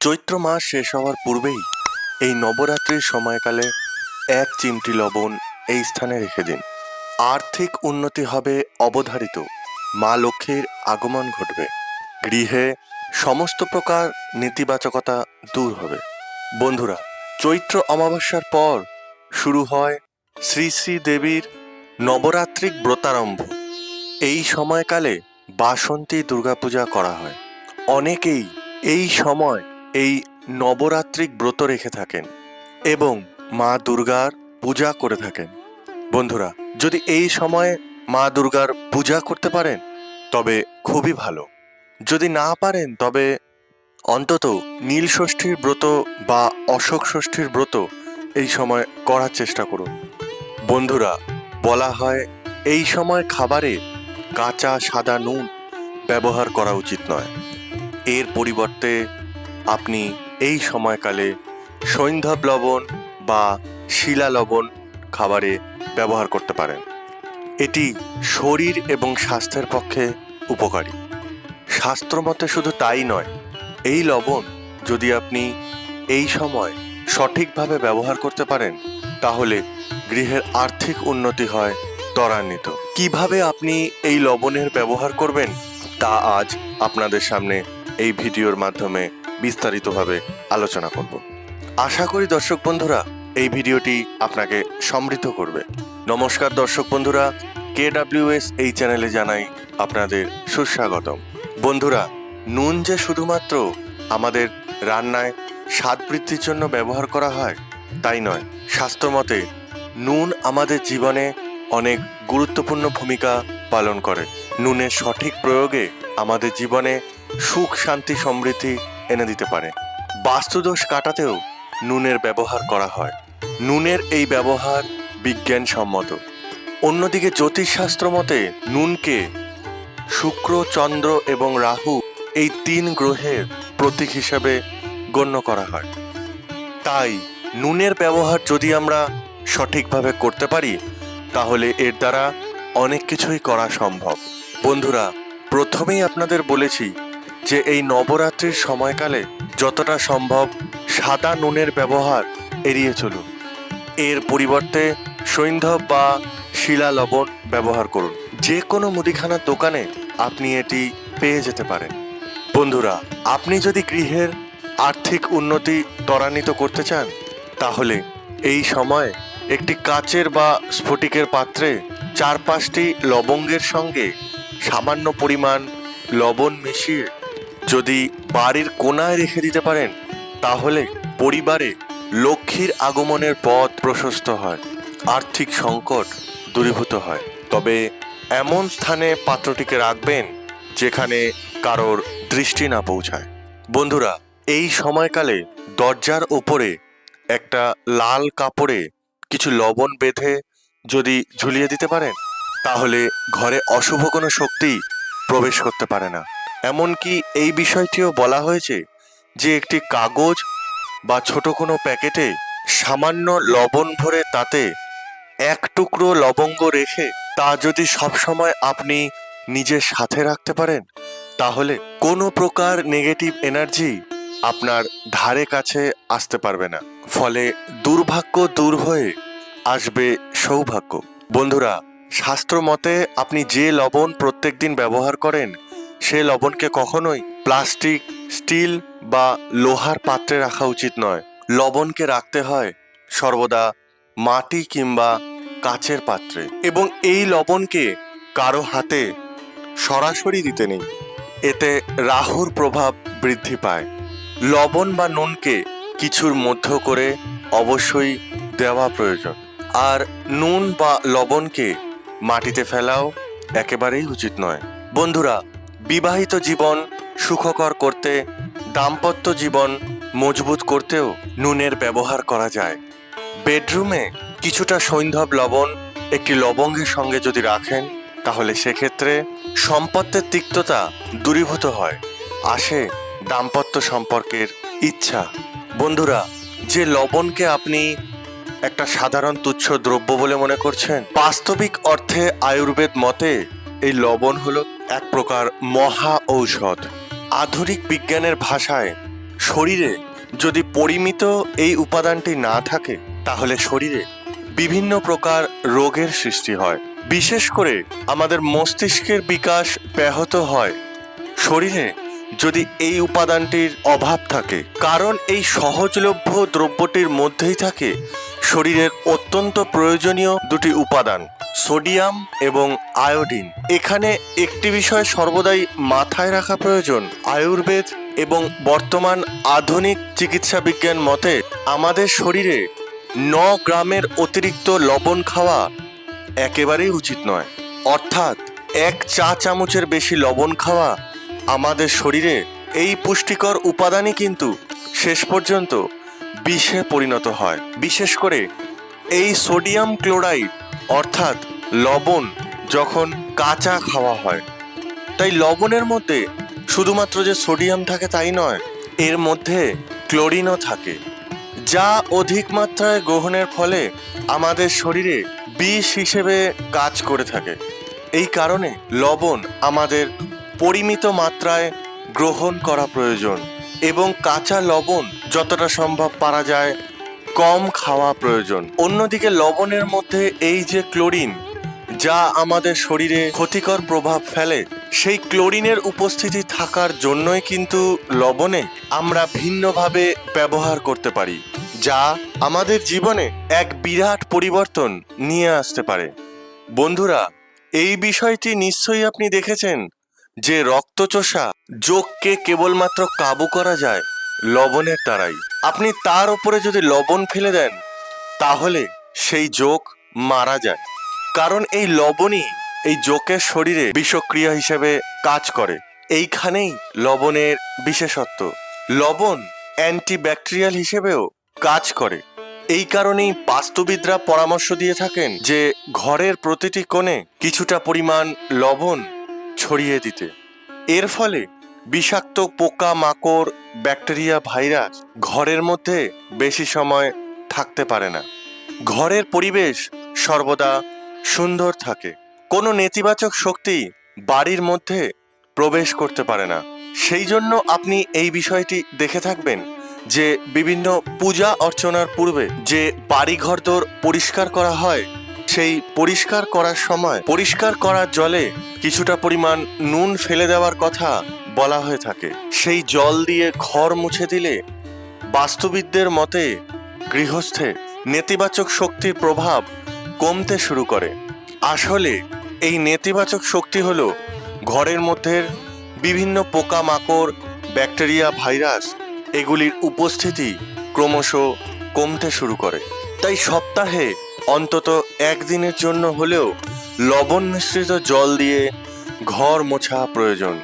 চৈত্র মাস শেষ হওয়ার পূর্বেই এই নবরাত্রির সময়কালে এক চিমটি লবণ এই স্থানে রেখে দিন। আর্থিক উন্নতি হবে অবধারিত। মা লক্ষ্মীর আগমন ঘটবে। গৃহে সমস্ত প্রকার নেতিবাচকতা দূর হবে। বন্ধুরা, চৈত্র অমাবস্যার পর শুরু হয় শ্রী শ্রী দেবীর নবরাত্রিক ব্রতারম্ভ। এই সময়কালে বাসন্তী দুর্গাপূজা করা হয়। অনেকেই এই সময় এই নবরাত্রিক ব্রত রেখে থাকেন এবং মা দুর্গার পূজা করে থাকেন। বন্ধুরা, যদি এই সময়ে মা দুর্গার পূজা করতে পারেন, তবে খুবই ভালো। যদি না পারেন, তবে অন্তত নীল ষষ্ঠীর ব্রত বা অশোক ষষ্ঠীর ব্রত এই সময় করার চেষ্টা করুন। বন্ধুরা, বলা হয় এই সময় খাবারে কাঁচা সাদা নুন ব্যবহার করা উচিত নয়। এর পরিবর্তে আপনি এই সময়কালে সৈন্ধব লবণ বা শিলা লবণ খাবারে ব্যবহার করতে পারেন। এটি শরীর এবং স্বাস্থ্যের পক্ষে উপকারী। শাস্ত্রমতে শুধু তাই নয়, এই লবণ যদি আপনি এই সময় সঠিকভাবে ব্যবহার করতে পারেন, তাহলে গৃহের আর্থিক উন্নতি হয় ত্বরান্বিত। কীভাবে আপনি এই লবণের ব্যবহার করবেন, তা আজ আপনাদের সামনে এই ভিডিওর মাধ্যমে বিস্তারিতভাবে আলোচনা করব। আশা করি দর্শক বন্ধুরা, এই ভিডিওটি আপনাকে সমৃদ্ধ করবে। নমস্কার দর্শক বন্ধুরা কে এস এই চ্যানেলে জানাই আপনাদের সুস্বাগতম। বন্ধুরা, নুন যে শুধুমাত্র আমাদের রান্নায় স্বাদ বৃদ্ধির জন্য ব্যবহার করা হয়, তাই নয়। স্বাস্থ্যমতে নুন আমাদের জীবনে অনেক গুরুত্বপূর্ণ ভূমিকা পালন করে। নুনের সঠিক প্রয়োগে আমাদের জীবনে সুখ, শান্তি, সমৃদ্ধি এনে দিতে পারে। বাস্তুদোষ কাটাতেও নুনের ব্যবহার করা হয়। নুনের এই ব্যবহার বিজ্ঞানসম্মত। অন্যদিকে জ্যোতিষশাস্ত্র মতে নুনকে শুক্র, চন্দ্র এবং রাহু এই তিন গ্রহের প্রতীক হিসাবে গণ্য করা হয়। তাই নুনের ব্যবহার যদি আমরা সঠিকভাবে করতে পারি, তাহলে এর দ্বারা অনেক কিছুই করা সম্ভব। বন্ধুরা, প্রথমেই আপনাদের বলেছি যে এই নবরাত্রির সময়কালে যতটা সম্ভব সাদা নুনের ব্যবহার এড়িয়ে চলুন। এর পরিবর্তে সৈন্ধব বা শিলা লবণ ব্যবহার করুন। যে কোনো মুদিখানার দোকানে আপনি এটি পেয়ে যেতে পারেন। বন্ধুরা, আপনি যদি গৃহের আর্থিক উন্নতি ত্বরান্বিত করতে চান, তাহলে এই সময় একটি কাচের বা স্ফটিকের পাত্রে চার পাঁচটি লবঙ্গের সঙ্গে সামান্য পরিমাণ লবণ মিশিয়ে যদি বাড়ির কোনায় রেখে দিতে পারেন, তাহলে পরিবারে লক্ষ্মীর আগমনের পথ প্রশস্ত হয়, আর্থিক সংকট দূরীভূত হয়। তবে এমন স্থানে পাত্রটিকে রাখবেন যেখানে কারোর দৃষ্টি না পৌঁছায়। বন্ধুরা, এই সময়কালে দরজার ওপরে একটা লাল কাপড়ে কিছু লবণ বেঁধে যদি ঝুলিয়ে দিতে পারেন, তাহলে ঘরে অশুভ কোনো শক্তি প্রবেশ করতে পারে না। এমনকি এই বিষয়টিও বলা হয়েছে যে একটি কাগজ বা ছোট কোনো প্যাকেটে সামান্য লবণ ভরে তাতে এক টুকরো লবঙ্গ রেখে তা যদি সবসময় আপনি নিজের সাথে রাখতে পারেন, তাহলে কোনো প্রকার নেগেটিভ এনার্জি আপনার ধারে কাছে আসতে পারবে না। ফলে দুর্ভাগ্য দূর হয়ে আসবে সৌভাগ্য। বন্ধুরা, শাস্ত্র মতে আপনি যে লবণ প্রত্যেকদিন ব্যবহার করেন সে লবণকে কখনোই প্লাস্টিক, স্টিল বা লোহার পাত্রে রাখা উচিত নয়। লবণকে রাখতে হয় সর্বদা মাটি কিংবা কাচের পাত্রে। এবং এই লবণকে কারও হাতে সরাসরি দিতে নেই। এতে রাহুর প্রভাব বৃদ্ধি পায়। লবণ বা নুনকে কিছুর মধ্য করে অবশ্যই দেওয়া প্রয়োজন। আর নুন বা লবণকে মাটিতে ফেলাও একেবারেই উচিত নয়। বন্ধুরা বিবাহিত জীবন সুখকর করতে, দাম্পত্য জীবন মজবুত করতেও নুনের ব্যবহার করা যায়। বেডরুমে কিছুটা সৈন্ধব লবণ, একটি লবঙ্গের সঙ্গে যদি রাখেন, তাহলে সেক্ষেত্রে সম্পত্তির তিক্ততা দূরীভূত হয়। আসে দাম্পত্য সম্পর্কের ইচ্ছা। বন্ধুরা, যে লবণকে আপনি একটা সাধারণ তুচ্ছ দ্রব্য বলে মনে করছেন, বাস্তবিক অর্থে আয়ুর্বেদ মতে এই লবণ হলো এক প্রকার মহা ঔষধ। আধুনিক বিজ্ঞানের ভাষায়, শরীরে যদি পরিমিত এই উপাদানটি না থাকে, তাহলে শরীরে বিভিন্ন প্রকার রোগের সৃষ্টি হয়। বিশেষ করে আমাদের মস্তিষ্কের বিকাশ ব্যাহত হয়। শরীরে যদি এই উপাদানটির অভাব থাকে, কারণ এই সহজলভ্য দ্রব্যটির মধ্যেই থাকে শরীরের অত্যন্ত প্রয়োজনীয় দুটি উপাদান, সোডিয়াম এবং আয়োডিন। এখানে একটি বিষয় সর্বদাই মাথায় রাখা প্রয়োজন, আয়ুর্বেদ এবং বর্তমান আধুনিক চিকিৎসা বিজ্ঞান মতে আমাদের শরীরে ন গ্রামের অতিরিক্ত লবণ খাওয়া একেবারেই উচিত নয়। অর্থাৎ এক চা চামচের বেশি লবণ খাওয়া আমাদের শরীরে এই পুষ্টিকর উপাদানই কিন্তু শেষ পর্যন্ত বিষে পরিণত হয়। বিশেষ করে এই সোডিয়াম ক্লোরাইড, অর্থাৎ লবণ, যখন কাঁচা খাওয়া হয়। তাই লবণের মধ্যে শুধুমাত্র যে সোডিয়াম থাকে তাই নয়, এর মধ্যে ক্লোরিনও থাকে, যা অধিক মাত্রায় গ্রহণের ফলে আমাদের শরীরে বিষ হিসেবে কাজ করে থাকে। এই কারণে লবণ আমাদের পরিমিত মাত্রায় গ্রহণ করা প্রয়োজন এবং কাঁচা লবণ যতটা সম্ভব পারা যায় কম খাওয়া প্রয়োজন। অন্যদিকে লবণের মধ্যে এই যে ক্লোরিন, যা আমাদের শরীরে ক্ষতিকর প্রভাব ফেলে, সেই ক্লোরিনের উপস্থিতি থাকার জন্যই কিন্তু লবণে আমরা ভিন্নভাবে ব্যবহার করতে পারি, যা আমাদের জীবনে এক বিরাট পরিবর্তন নিয়ে আসতে পারে। বন্ধুরা, এই বিষয়টি নিশ্চয়ই আপনি দেখেছেন যে রক্তচোষা যোগকে কেবলমাত্র কাবু করা যায় লবণের দ্বারাই আপনি তার উপরে যদি লবণ ফেলে দেন, তাহলে সেই যোগ মারা যায়। কারণ এই লবণই এই যোগের শরীরে বিষক্রিয়া হিসেবে কাজ করে। এইখানেই লবণের বিশেষত্ব। লবণ অ্যান্টিব্যাকটেরিয়াল হিসেবেও কাজ করে। এই কারণেই বাস্তুবিদরা পরামর্শ দিয়ে থাকেন যে ঘরের প্রতিটি কোণে কিছুটা পরিমাণ লবণ ছড়িয়ে দিতে। এর ফলে বিষাক্ত পোকা মাকড় ব্যাকটেরিয়া ভাইরাস ঘরের মধ্যে বেশি সময় থাকতে পারে না। ঘরের পরিবেশ সর্বদা সুন্দর থাকে। কোনো নেতিবাচক শক্তি বাড়ির মধ্যে প্রবেশ করতে পারে না। সেই জন্য আপনি এই বিষয়টি দেখে থাকবেন যে বিভিন্ন পূজা অর্চনার পূর্বে যে বাড়িঘরদোর পরিষ্কার করা হয়, সেই পরিষ্কার করার সময় পরিষ্কার করার জলে কিছুটা পরিমাণ নুন ফেলে দেওয়ার কথা বলা হয়ে থাকে। সেই জল দিয়ে ঘর মুছে দিলে বাস্তুবিদদের মতে গৃহস্থে নেতিবাচক শক্তির প্রভাব কমতে শুরু করে। আসলে এই নেতিবাচক শক্তি হলো ঘরের মধ্যে বিভিন্ন পোকামাকড়, ব্যাকটেরিয়া, ভাইরাস এগুলির উপস্থিতি ক্রমশ কমতে শুরু করে। তাই সপ্তাহে অন্তত একদিনের জন্য হলেও লবণ মিশ্রিত জল দিয়ে ঘর মোছা প্রয়োজন।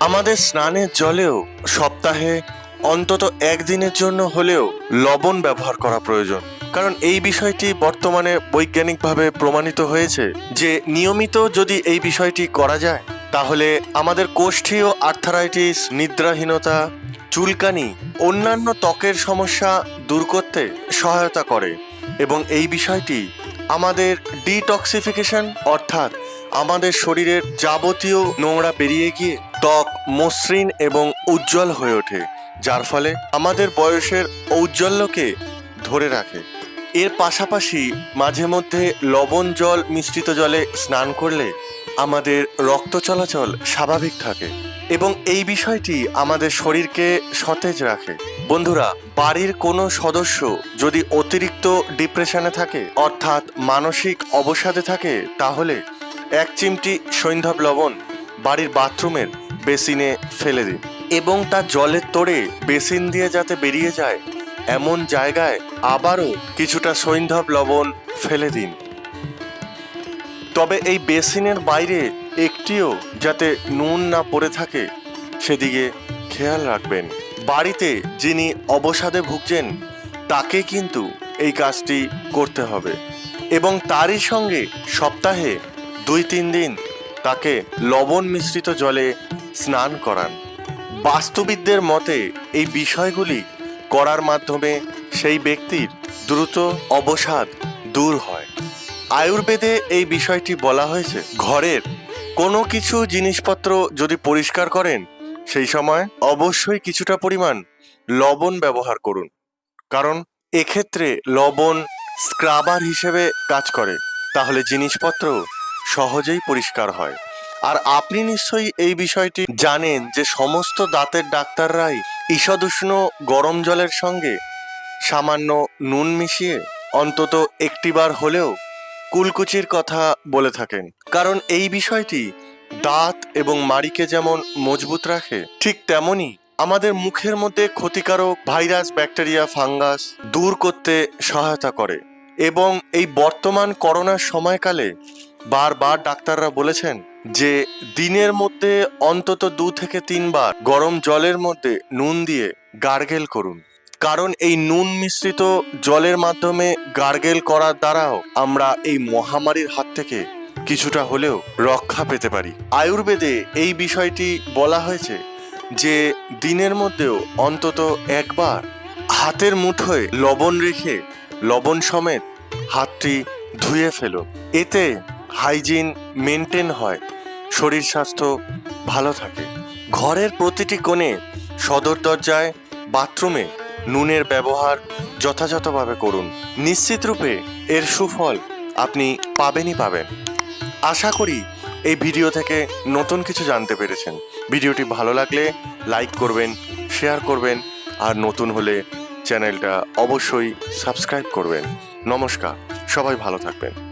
আমাদের স্নানের জলেও সপ্তাহে অন্তত একদিনের জন্য হলেও লবণ ব্যবহার করা প্রয়োজন। কারণ এই বিষয়টি বর্তমানে বৈজ্ঞানিকভাবে প্রমাণিত হয়েছে যে নিয়মিত যদি এই বিষয়টি করা যায়, তাহলে আমাদের কোষ্ঠীয় আর্থারাইটিস, নিদ্রাহীনতা, চুলকানি, অন্যান্য ত্বকের সমস্যা দূর করতে সহায়তা করে। এবং এই বিষয়টি আমাদের ডিটক্সিফিকেশন অর্থাৎ আমাদের শরীরের যাবতীয় নোংরা বেরিয়ে গিয়ে ত্বক মসৃণ এবং উজ্জ্বল হয়ে ওঠে, যার ফলে আমাদের বয়সের ঔজ্জ্বল্যকে ধরে রাখে। এর পাশাপাশি মাঝে মধ্যে লবণ জল মিশ্রিত জলে স্নান করলে আমাদের রক্ত চলাচল স্বাভাবিক থাকে এবং এই বিষয়টি আমাদের শরীরকে সতেজ রাখে। বন্ধুরা, বাড়ির কোনো সদস্য যদি অতিরিক্ত ডিপ্রেশনে থাকে অর্থাৎ মানসিক অবসাদে থাকে, তাহলে এক চিমটি সৈন্ধব লবণ বাড়ির বাথরুমের বেসিনে ফেলে দিন। এবং তা জলের তোড়ে বেসিন দিয়ে যাতে বেরিয়ে যায়, এমন জায়গায় আবারও কিছুটা সৈন্ধব লবণ ফেলে দিন। তবে এই বেসিনের বাইরে একটিও যাতে নুন না পড়ে থাকে, সেদিকে খেয়াল রাখবেন। বাড়িতে যিনি অবসাদে ভুগছেন, তাকে কিন্তু এই কাজটি করতে হবে। এবং তারই সঙ্গে সপ্তাহে দুই তিন দিন তাকে লবণ মিশ্রিত জলে স্নান করান। বাস্তুবিদদের মতে, এই বিষয়গুলি করার মাধ্যমে সেই ব্যক্তির দ্রুত অবসাদ দূর হয়। আয়ুর্বেদে এই বিষয়টি বলা হয়েছে, ঘরের কোনো কিছু জিনিসপত্র যদি পরিষ্কার করেন, সেই সময় অবশ্যই কিছুটা পরিমাণ লবণ ব্যবহার করুন। কারণ এক্ষেত্রে লবণ স্ক্রাবার হিসেবে কাজ করে। তাহলে জিনিসপত্র সহজেই পরিষ্কার হয়। আর আপনি নিশ্চয়ই এই বিষয়টি জানেন যে সমস্ত দাঁতের ডাক্তাররাই ঈষদুষ্ণ গরম জলের সঙ্গে সামান্য নুন মিশিয়ে অন্তত একটিবার হলেও কুলকুচির কথা বলে থাকেন। কারণ এই বিষয়টি দাঁত এবং মাড়িকে যেমন মজবুত রাখে, ঠিক তেমনি আমাদের মুখের মধ্যে ক্ষতিকারক ভাইরাস, ব্যাকটেরিয়া, ফাঙ্গাস দূর করতে সহায়তা করে। এবং এই বর্তমান করোনার সময়কালে বারবার ডাক্তাররা বলেছেন যে দিনের মধ্যে অন্তত দু থেকে তিনবার গরম জলের মধ্যে নুন দিয়ে গার্গেল করুন। কারণ এই নুন মিশ্রিত জলের মাধ্যমে গার্গেল করার দ্বারাও আমরা এই মহামারীর হাত থেকে কিছুটা হলেও রক্ষা পেতে পারি। আয়ুর্বেদে এই বিষয়টি বলা হয়েছে যে দিনের মধ্যেও অন্তত একবার হাতের মুঠোয় লবণ রেখে লবণ সমেত হাতটি ধুয়ে ফেলো। এতে হাইজিন মেনটেন হয়, শরীর স্বাস্থ্য ভালো থাকে। ঘরের প্রতিটি কোণে সদর দরজায় বাথরুমে নুনের ব্যবহার যথাযথভাবে করুন। নিশ্চিত রূপে এর সুফল আপনি পাবেনই পাবেন। আশা করি এই ভিডিও থেকে নতুন কিছু জানতে পেরেছেন। ভিডিওটি ভালো লাগলে লাইক করবেন, শেয়ার করবেন, আর নতুন হলে চ্যানেলটা অবশ্যই সাবস্ক্রাইব করবেন। নমস্কার, সবাই ভালো থাকবেন।